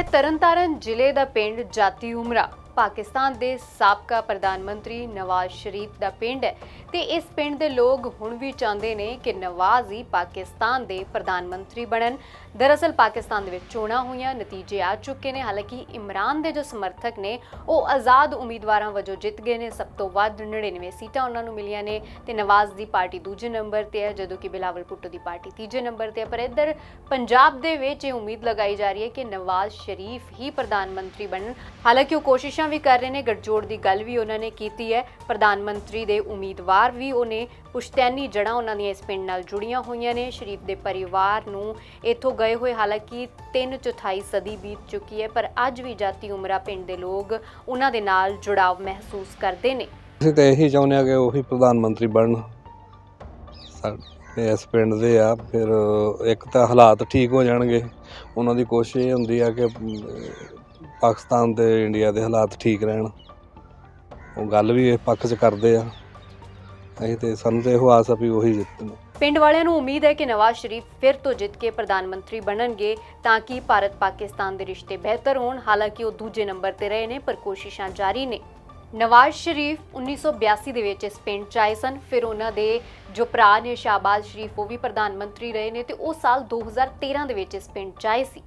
ਹੈ ਤਰਨਤਾਰਨ ਜ਼ਿਲ੍ਹੇ ਦਾ ਪਿੰਡ ਜਾਤੀ ਉਮਰਾ। ਪਾਕਿਸਤਾਨ ਦੇ ਸਾਬਕਾ ਪ੍ਰਧਾਨ ਮੰਤਰੀ ਨਵਾਜ਼ ਸ਼ਰੀਫ ਦਾ ਪਿੰਡ ਹੈ ਤੇ ਇਸ ਪਿੰਡ ਦੇ ਲੋਕ ਹੁਣ ਵੀ ਚਾਹੁੰਦੇ ਨੇ ਕਿ ਨਵਾਜ਼ ਹੀ ਪਾਕਿਸਤਾਨ ਦੇ ਪ੍ਰਧਾਨ ਮੰਤਰੀ ਬਣਨ। ਦਰਅਸਲ ਪਾਕਿਸਤਾਨ ਦੇ ਵਿੱਚ ਚੋਣਾਂ ਹੋਈਆਂ, ਨਤੀਜੇ ਆ ਚੁੱਕੇ ਨੇ। ਹਾਲਾਂਕਿ ਇਮਰਾਨ ਦੇ ਜੋ ਸਮਰਥਕ ਨੇ, ਉਹ ਆਜ਼ਾਦ ਉਮੀਦਵਾਰਾਂ ਵਜੋਂ ਜਿੱਤ ਗਏ ਨੇ। ਸਭ ਤੋਂ ਵੱਧ 99 ਸੀਟਾਂ ਉਹਨਾਂ ਨੂੰ ਮਿਲੀਆਂ ਨੇ ਤੇ ਨਵਾਜ਼ ਦੀ ਪਾਰਟੀ ਦੂਜੇ ਨੰਬਰ ਤੇ ਹੈ, ਜਦੋਂ ਕਿ ਬਿਲਾਵਲ ਭੁੱਟੋ ਦੀ ਪਾਰਟੀ ਤੀਜੇ ਨੰਬਰ ਤੇ ਹੈ। ਪਰ ਇੱਧਰ ਪੰਜਾਬ ਦੇ ਵਿੱਚ ਇਹ ਉਮੀਦ ਲਗਾਈ ਜਾ ਰਹੀ ਹੈ ਕਿ ਨਵਾਜ਼ ਸ਼ਰੀਫ ਹੀ ਪ੍ਰਧਾਨ ਮੰਤਰੀ ਬਣਨ। ਹਾਲਾਂਕਿ ਉਹ ਕੋਸ਼ਿਸ਼ ਵੀ ਕਰ ਰਹੇ ਨੇ, ਗੱਠਜੋੜ ਦੀ ਗੱਲ ਵੀ ਉਹਨਾਂ ਨੇ ਕੀਤੀ ਹੈ। ਪ੍ਰਧਾਨ ਮੰਤਰੀ ਦੇ ਉਮੀਦਵਾਰ ਵੀ ਉਹਨੇ ਪੁਸ਼ਤੈਨੀ ਜੜ੍ਹਾਂ ਉਹਨਾਂ ਦੀਆਂ ਇਸ ਪਿੰਡ ਨਾਲ ਜੁੜੀਆਂ ਹੋਈਆਂ ਨੇ। ਸ਼ਰੀਫ ਦੇ ਪਰਿਵਾਰ ਨੂੰ ਇੱਥੋਂ ਗਏ ਹੋਏ, ਹਾਲਾਂਕਿ 3 ਚੌਥਾਈ ਸਦੀ ਬੀਤ ਚੁੱਕੀ ਹੈ, ਪਰ ਅੱਜ ਵੀ ਜਾਤੀ ਉਮਰਾ ਪਿੰਡ ਦੇ ਲੋਕ ਉਹਨਾਂ ਦੇ ਨਾਲ ਜੁੜਾਵ ਮਹਿਸੂਸ ਕਰਦੇ ਨੇ। ਅਸੀਂ ਤਾਂ ਇਹੀ ਚਾਹੁੰਦੇ ਆ ਕਿ ਉਹੀ ਪ੍ਰਧਾਨ ਮੰਤਰੀ ਬਣਨ। ਇਸ ਪਿੰਡ ਦੇ ਆ, ਫਿਰ ਇੱਕ ਤਾਂ ਹਾਲਾਤ ਠੀਕ ਹੋ ਜਾਣਗੇ। ਉਹਨਾਂ ਦੀ ਕੋਸ਼ਿਸ਼ ਇਹ ਹੁੰਦੀ ਆ ਕਿ ਪਾਕਿਸਤਾਨ ਤੇ ਇੰਡੀਆ ਦੇ ਹਾਲਾਤ ਠੀਕ ਰਹਿਣ। ਉਹ ਗੱਲ ਵੀ ਇਹ ਪੱਖ 'ਚ ਕਰਦੇ ਆ। ਅਸੀਂ ਤੇ ਸਾਨੂੰ ਤੇ ਇਹੋ ਆਸ ਆ ਵੀ ਉਹੀ ਜਿੱਤਣ। ਪਿੰਡ ਵਾਲਿਆਂ ਨੂੰ ਉਮੀਦ ਹੈ ਕਿ ਨਵਾਜ਼ ਸ਼ਰੀਫ ਫਿਰ ਤੋਂ ਜਿੱਤ ਕੇ ਪ੍ਰਧਾਨ ਮੰਤਰੀ ਬਣਨਗੇ ਤਾਂ ਕਿ ਭਾਰਤ ਪਾਕਿਸਤਾਨ ਦੇ ਰਿਸ਼ਤੇ ਬਿਹਤਰ ਹੋਣ। ਹਾਲਾਂਕਿ ਉਹ ਦੂਜੇ ਨੰਬਰ ਤੇ ਰਹੇ ਨੇ, ਪਰ ਕੋਸ਼ਿਸ਼ਾਂ ਜਾਰੀ ਨੇ। ਨਵਾਜ਼ ਸ਼ਰੀਫ 1982 ਦੇ ਵਿੱਚ ਇਸ ਪਿੰਡ 'ਚ ਆਏ ਸਨ। ਫਿਰ ਉਹਨਾਂ ਦੇ ਜੋ ਭਰਾ ਨੇ, ਸ਼ਾਹਬਾਜ਼ ਸ਼ਰੀਫ, ਉਹ ਵੀ ਪ੍ਰਧਾਨ ਮੰਤਰੀ ਰਹੇ ਨੇ ਤੇ ਉਹ ਸਾਲ 2013 ਦੇ ਵਿੱਚ ਇਸ ਪਿੰਡ 'ਚ ਆਏ ਸੀ।